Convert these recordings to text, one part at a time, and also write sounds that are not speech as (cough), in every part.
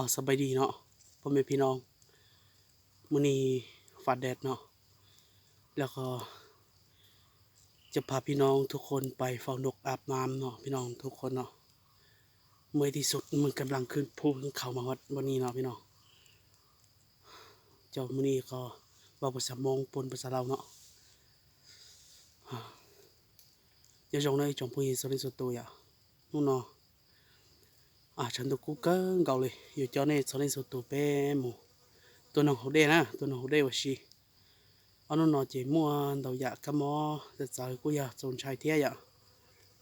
อสบายดีเนาะพ่อแม่พี่น้องมื้อนี้ฟ้าแดดเนาะแล้วก็ จะพาพี่น้องทุกคนไปเฝ้านกอาบน้ำเนาะพี่น้องทุกคนเนาะเมื่อที่สุดมันกำลังขึ้นภูขึ้นเขามาวัดวันนี้เนาะพี่น้องเจ้ามื้อนี้ก็เว้าภาษามงปนภาษาเราเนาะอย่าจงเลยจงพูดสนิสุดตัวอย่านู่นเนาะ à chẳng được cú cơ gạo เลยอยู่ cho nên cho nên số tụ bé mù tôi nó hậu đê na tôi nó hậu đê và xí anh nó nói chỉ mua đầu dạ cái mò giờ giờ cô giờ trồng trái thế vậy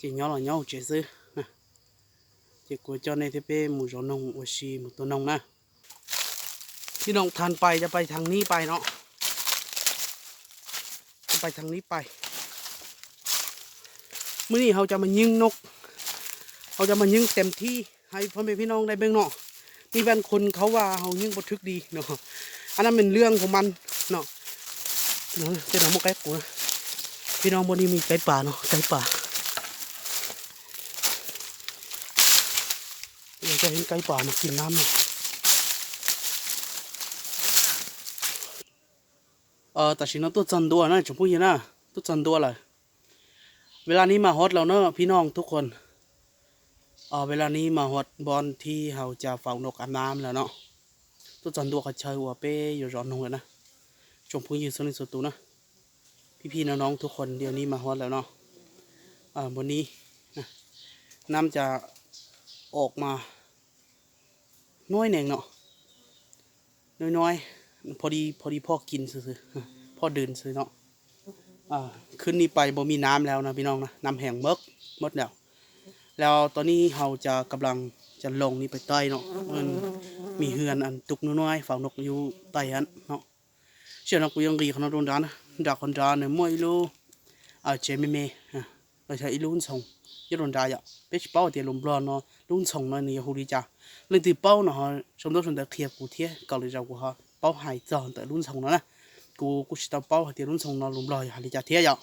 chỉ nhỏ là nhau chỉ dư nè chỉ của cho nên thế bé mù gió nông và xí mù tôi nông na พี่น้องทานไปจะไปทางนี้ไปเนาะจะไปทางนี้ไปมื้อนี้เราจะมายิงนก เราจะมายิงเต็มที่ ให้พ่อแม่พี่น้องได้เบิ่งเนาะมีบางคนเขาว่าเขายิ่งบ่ทึกดีเนาะอันนั้นเป็นเรื่องของมันเนาะเนาะเป็นหมกไก่กูนะพี่น้องบนนี้มีไก่ป่าเนาะไก่ป่าเราจะเห็นไก่ป่ามากินน้ำเนาะเออแต่สินะตัวจันตัวนะชมพู่ยีนะตัวจันตัวเลยเวลานี้มาฮอตแล้วเนาะพี่น้องทุกคน เออเวลานี้มาฮอดบอลที่เราจะเฝ้านกอาบน้ำแล้วเนาะตัวจันตัวก็เชยหัวเป้อยู่ร้อนนงเลยนะชมพูยืนสนิทสุดตัวนะพี่ๆน้องๆทุกคนเดี๋ยวนี้มาฮอดแล้วเนาะอ่าวันนี้นะน้ำจะออกมาน้อยหน่งเนาะน้อยๆพอดีพอดีพ่อกินซื้อพ่อเดินซื้อเนาะอ่าขึ้นนี้ไปบ่มีน้ำแล้วนะพี่น้องนะน้ำแห้งเมกหมดแล้ว แล้วตอนนี้เราจะกำลังจะลงนี่ไปใต้เนาะมันมีเฮือนอันตุกน้อยๆฝั่งนกอยู่ใต้ฮันเนาะเชื่อนักกูยังรีขนาดโดนร้านนะจากคนร้านเนี่ยมวยลูอ่าเจมี่เมย์อะเราใช้อีลุนส่งยี่โดนร้านอะเป็นเป้าเดียวลมบลอนเนาะลุนส่งเนาะนี่ฮูดีจ้าเรื่องตีเป้าเนาะสมมติสมมติเทียบกูเทียเกาหลีจ้ากูฮะเป้าหายจอนแต่ลุนส่งเนาะนะกูกูชิตาเป้าเดียวลุนส่งเนาะลมบลอยหาดีจ้าเทียอะ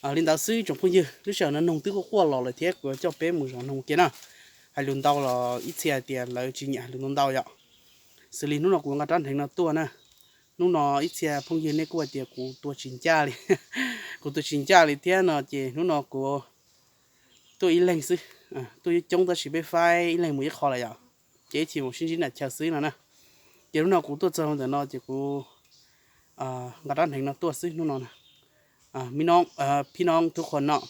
à linh đạo sư trong phương như lúc sau nó nông tư có qua lò là thế của cho bé mù rồi nông kia nè. Hay luôn đau là ít xe tiền là chỉ nhẹ luôn đau vậy xử lý nó của ngắt trăn thành nó tua nè. Nó nó ít xe phương như này của tiền của tua chính cha đi (laughs) của tua chính cha đi thế nó chỉ nó nó của tôi ít lên sư. À tôi chống ta chỉ biết phai ít lên mũi khó lại vậy chế chỉ một sinh sinh là chờ sư nè, nè. Giờ nó cũng tôi cho nó chỉ của à ngắt trăn thành nó tua sư nó nó nè. อ่าพี่น้องเอ่อพี่น้องทุกคนเนาะ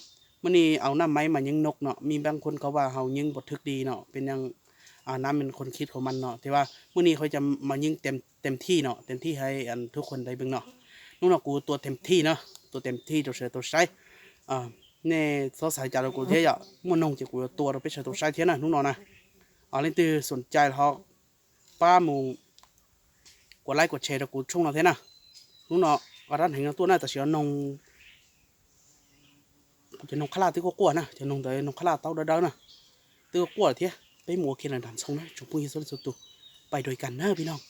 มื่อนี้เอาน้ำไม้มายิงนกเนาะมีบางคนเขาว่าเฮายิงบททึกดีเนาะเป็นยังอ่าน้ำเป็นคนคิดของมันเนาะแต่ว่ามื่อนี้เขาจะมายิงเต็มเต็มที่เนาะเต็มที่ให้อันทุกคนได้เบิ่งเนาะนู่นเนาะกูตัวเต็มที่เนาะตัวเต็มที่ตัวเสือตัวไซอ่าเน่ซอสายจาเรากูเทียอะมันนงจะกูตัวเราเป็นเสือตัวไซเทียนะนู่นเนาะนะอ่าเล่นตือสนใจเขาป้ามูกดไลค์กดแชร์เรากูช่วงเราเท่นะนู่นเนาะว่าร้านแห่งตัวน่าจะเสียนง จะนองขลาที่ก็กลัวนะจะนองแต่นองขลาเต้าเด้อๆนะตัวกลัวเทียไปหมัวเคียนดันทรงนะชมพูยิสุดสุดตุไปโดยกันเนอะพี่น้อง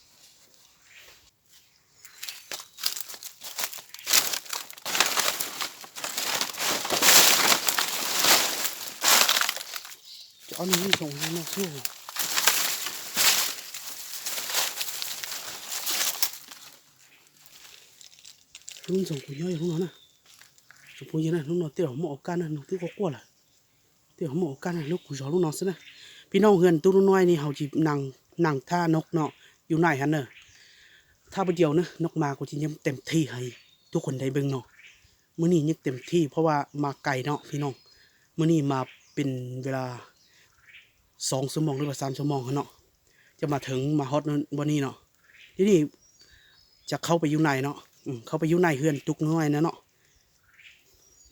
จะเอาหนึ่งส่งให้น้องสู้ลุงส่งกูเยอะอย่างนู้นนะ chúng tôi như này lúc nào tiêu mỏ can này nó tiêu có qua là tiêu mỏ can này lúc của gió lúc nào xí này พี่น้องเฮือนตู้น้อยนี่เขาจีนังนังท่านกเนาะอยู่ไหนฮันเนอะถ้าไปเดียวนะนกมากูจะยังเต็มที่ให้ทุกคนได้เบิ่งเนาะมื้อนี้ยังเต็มที่เพราะว่ามาไกลเนาะพี่น้องมื้อนี้มาเป็นเวลาสองชั่วโมงหรือว่าสามชั่วโมงเนาะจะมาถึงมาฮอตวันนี้เนาะที่นี้จะเข้าไปอยู่ในเนาะเข้าไปอยู่ในเฮือนตุกน้อยนะเนาะ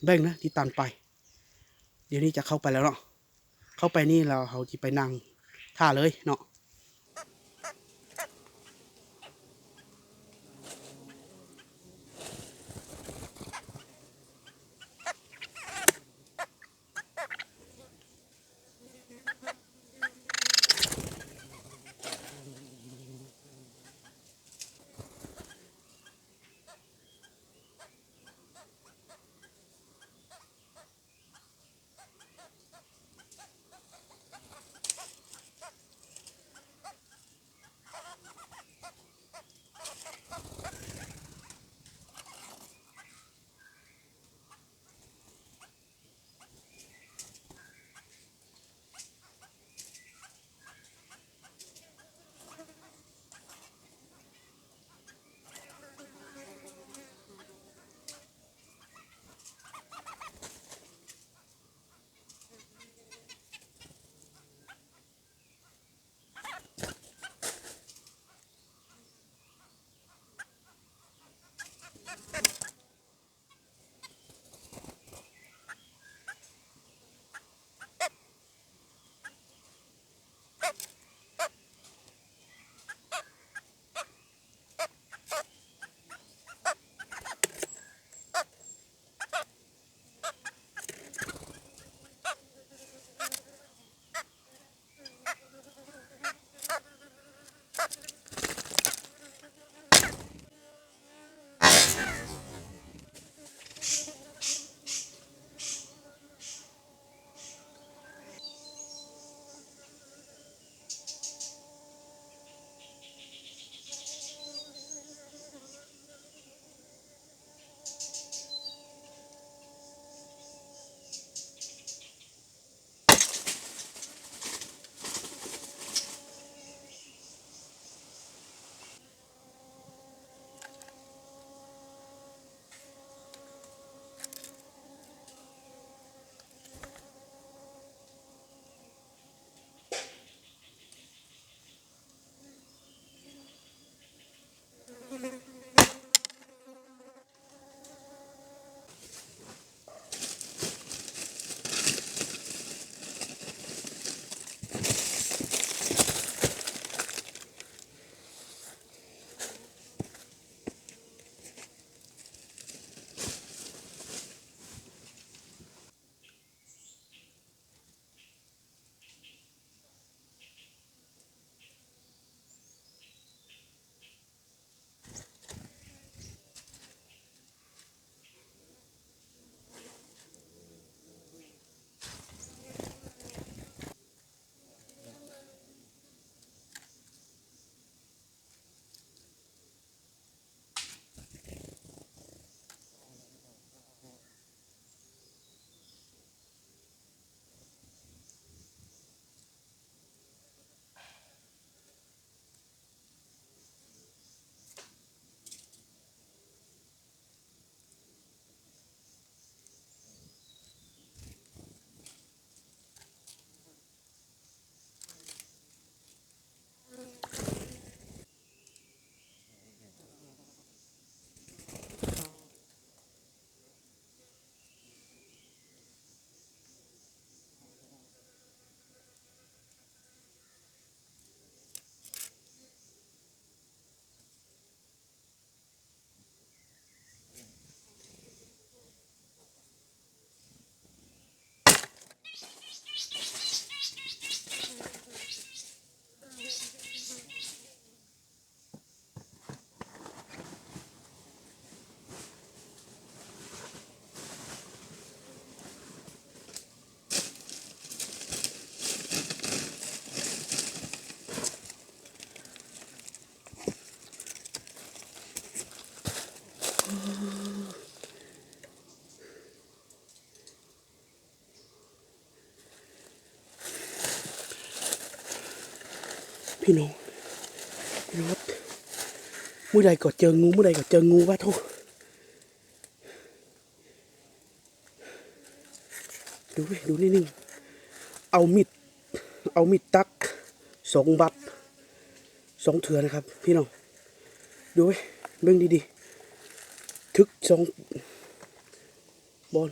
เบ่งนะที่ตันไป เดี๋ยวนี้จะเข้าไปแล้วเนาะเข้าไปนี่เราเขาจะไปนั่งท่าเลยเนาะ Ha, ha, ha. พี่น้องพี่น้องเมื่อใดก็เจองูเมื่อใดก็เจองูวะทุกดูดูนิ่งๆเอามิด เอามิดตักสองบัตรสองเถื่อนะครับ พี่น้องดูเว้ยเบิ่งดีๆทึกสองบอล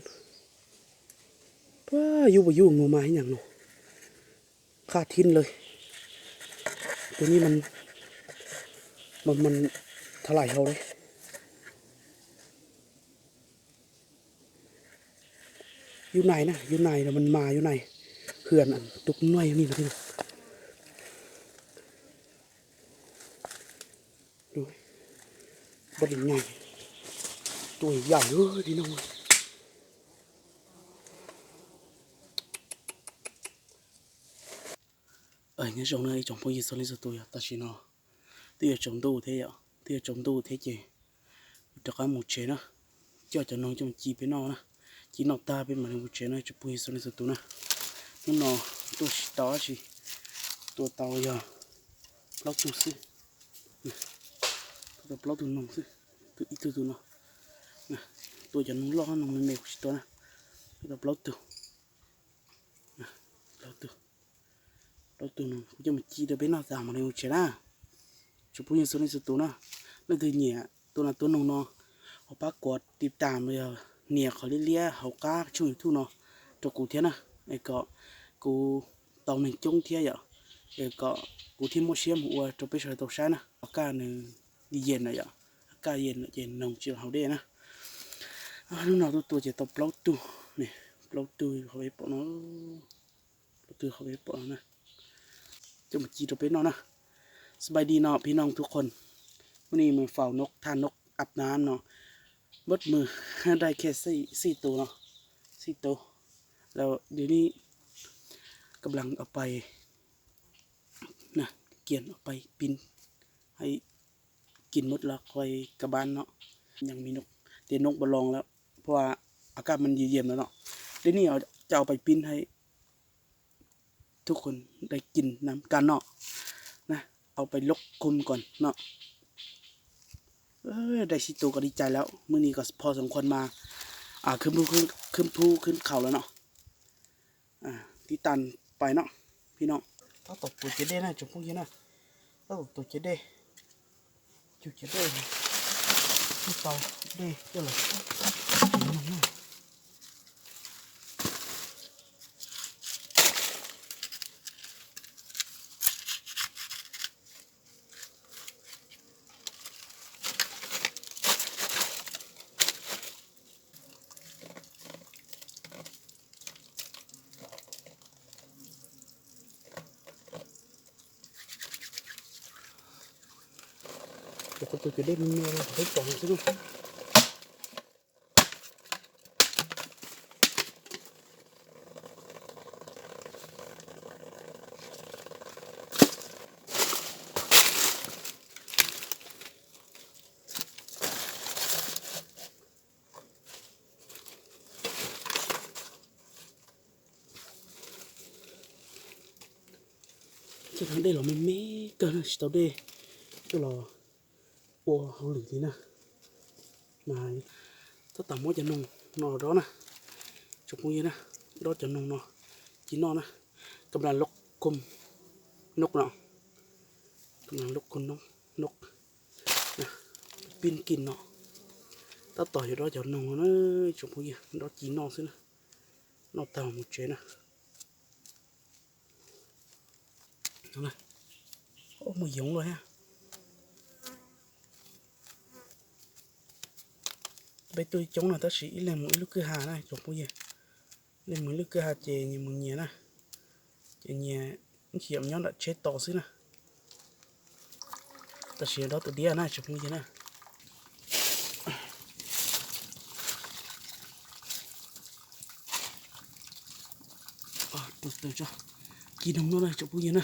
ว้าอยู่บ่อยู่งูมาให้หยังเนาะขาดทิ้นเลย ตัวนี้มัน มันมันถลายเขาเลยอยู่ไหนนะอยู่ไหนนะมันมาอยู่ไหนเขื่อนอันตุกน้อยนี่นะพี่น้องดูบไดใหญ่ตัวใหญ่เลยพี่น้อง À? ở những chỗ này trong bây giờ lên giờ tôi ta chỉ nó bây giờ trong đâu thế ạ? Bây giờ trong đâu thế chị? Cho cái một chế nữa cho cho nó trong chi bên nó nữa chỉ nó ta bên mà một chế nữa cho bây giờ lên giờ tôi nữa nó nó tôi đó chị. Tôi tao giờ. Lóc tôi xí. Tôi lóc tôi nông xí. Tôi ít tôi tôi nó nè. Tôi cho nó lo, nó mới mệt tôi nè. Tôi lóc tôi. Lóc tôi. เราตัวนึงจะมาจีเดเป็นน่าจะมาเลยเชนะจะพูดยังสุดในสุดตัวนะแล้วตัวเนี่ยตัวนั้นตัวน้องเนาะเขาปากดติดตามเลยเนี่ยเขาเลี้ยเขาก้าช่วยทุกเนาะ จงเทียอะไอ้ก็กูที่มอเชียมหัวจะไปช่วยตัวใช้นะอากาศหนึ่งเย็นนะอะอากาศเย็นเย็นนองเชียวเขาได้นะอ่านู่นเราตัวตัวจะตบเปล่าตัวนี่เปล่าตัวเขาไปนอนนเนาะนะสบายดีเนาะพี่น้องทุกคนวันนี้มือเฝ้านกทานนกอาบน้ำเนาะบดมือได้แค่สี่สี่ตัวเนาะสี่ตัวแล้วเดี๋ยวนี้กำลังเอาไปนะเกี่ยนเอาไปปินให้กินมดล้วคอยกระบานเนาะยังมีนกเดี๋ยวนกบอลองแล้ว เพราะว่าอากาศมันเย็นๆแล้วเนาะเดี๋ยวนี้เอาจะเอาไปปินให้ ทุกคนได้กินน้ำกันเนาะนะเอาไปลกคุมก่อนเนาะเออได้สิตัวก็ดีใจแล้วมื้อนี้ก็พอสมควรมา อ่าขึ้นภูขึ้นขึ้นภูขึ้นเขาแล้วเนาะอ่าที่ตันไปเนาะพี่น้องต้องตกตัวเจเด้นะจุ๊บพวกนี้นะต้องตกตัวเจเด้จุดเจเด้ที่เตาเด้เจ้าเลย เดี๋ยวตัวเจเด้มันมีอะไรให้กล่องซิลูก ủa hậu lử thế nè. Mà tất tầm mỗi chân nông nó đó nè. Chụp mũi nè, đó chân nông nó chỉ nó nè. Cầm là lốc cung nốc nọ cầm là lốc cung nốc nốc. Nè, pin kín nọ. Ta tỏi đó chân nông nó, chụp mũi đó chỉ nó xí nè. Nó tàu một chế nè. Đó này. ôm mùi giống rồi ha. Bây tôi chống là ta sĩ lên mũi lúc cứ hà này, chụp bây gì. Lên mũi lúc cứ hà chè như một nhà nè. Chè nhẹ, khiểm nhóm đã chết to xí nè. Ta sĩ đó tự đĩa này, chụp bây gì nè. À, từ từ cho. Kỳ đồng nó này, chụp bây gì nè.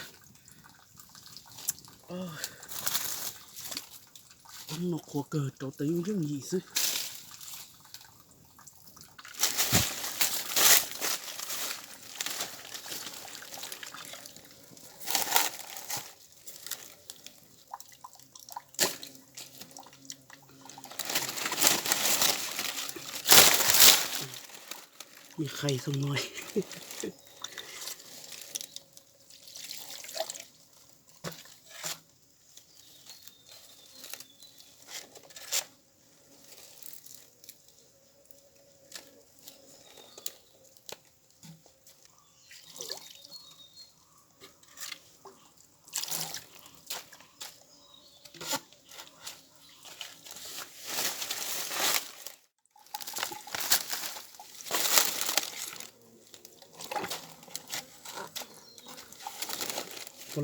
Ông nó khó cờ trò tới những cái gì xí ไข่สมน้อย ตัว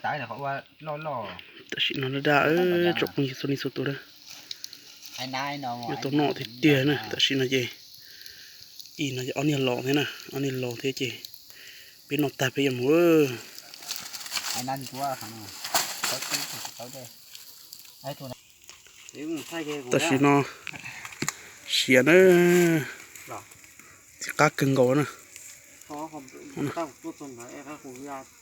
ไล่อะเขาจะตายแต่เขาว่าล่อล่อแต่ชินอนดาเออจบมีส่วนนี้สุตัวเลยไอ้นายน้องอยู่ตรงนอกที่เตี้ยนะแต่ชินอเจอีน่าจะอาเนี่ยหลอกเนี่ยนะอาเนี่ยหลอกเทเจเป็นนอกตาไปยังเว้อไอ้นั่นตัวข้างเขาตีเขาได้ไอ้ตัวนั้นแต่ชินอเสียเนอะจะกล้าเกินก่อนนะพอผมตั้งตัวตรงไหนไอ้ข้ากูยยพอคนเตะเขาเลยา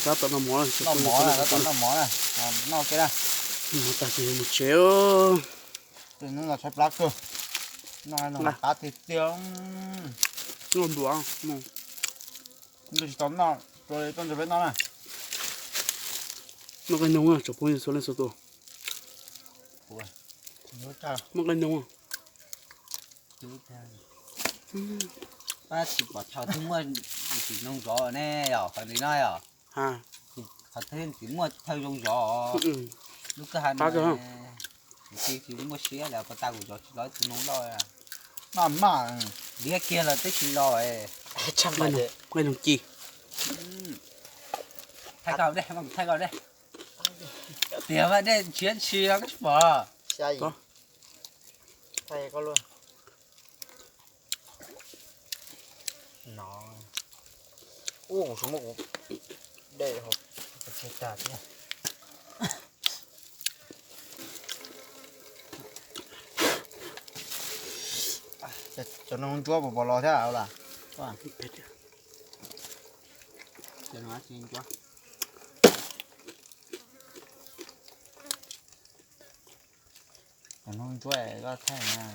sao tao nó mỏ nó mỏ này tao nó mỏ này. Nó cái đó một tạ thì một triệu thì nó là sắp lắc cơ. Nó là tạ thịt tiếng nó đủ không nó chỉ tóm nó rồi con rồi nó này. Nó cái nhông à? Chụp hình số lên số tổ. Nó cái nhông à? Ta chỉ bảo thảo thứ chỉ nông gió ở nè ở phần này này ở ha. Thật thêm chỉ mua theo dùng gió. Lúc cái này, khi chỉ mua xía là có tao của gió chỉ nói từ lo à. Mà mà đĩa kia là tích chỉ lo à. ấy chắc mà quên làm chi thay cầu đây bằng thay cầu đây. Tỉa vậy đây chiến xía cái bò, xia gì? Thay có luôn? Nó uống số một Đây hộp Chết chặt nha À, cho- cho nó không chua bỏ bỏ lò thế nào là เผ็ดอะ cho nó xin cho cho nó không chua có thay nha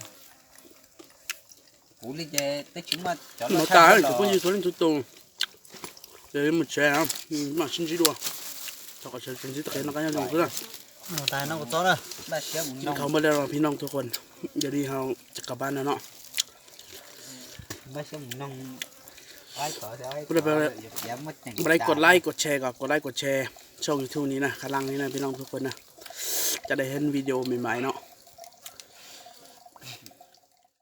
cú đi chơi tới chúng mà cho หมอ nó ตา thay จะ nó พูด ส่วนเล่นสุดตัวเดี๋ยวมันแช่อะมาชิ้นจีดัวถ้าก็ใช้ชิ้นจีตะเกียบนักการยังสุดอะ Nó tay nó có tốt rồi ba xé một กิน nông ข้าวมาแล้วพี่น้องทุกคนเดี๋ยวนี้เราจะกลับบ้านแล้วเนาะ ba xé một nông ไว้ต่อได้พูดไปเลยอย่ามาแต่งไม่ได้กดไลค์กดแชร์ก็กดไลค์กดแชร์ช่องยูทูบนี้นะข้างล่างนี้นะพี่น้องทุกคนนะจะได้เห็นวิดีโอใหม่ๆเนาะ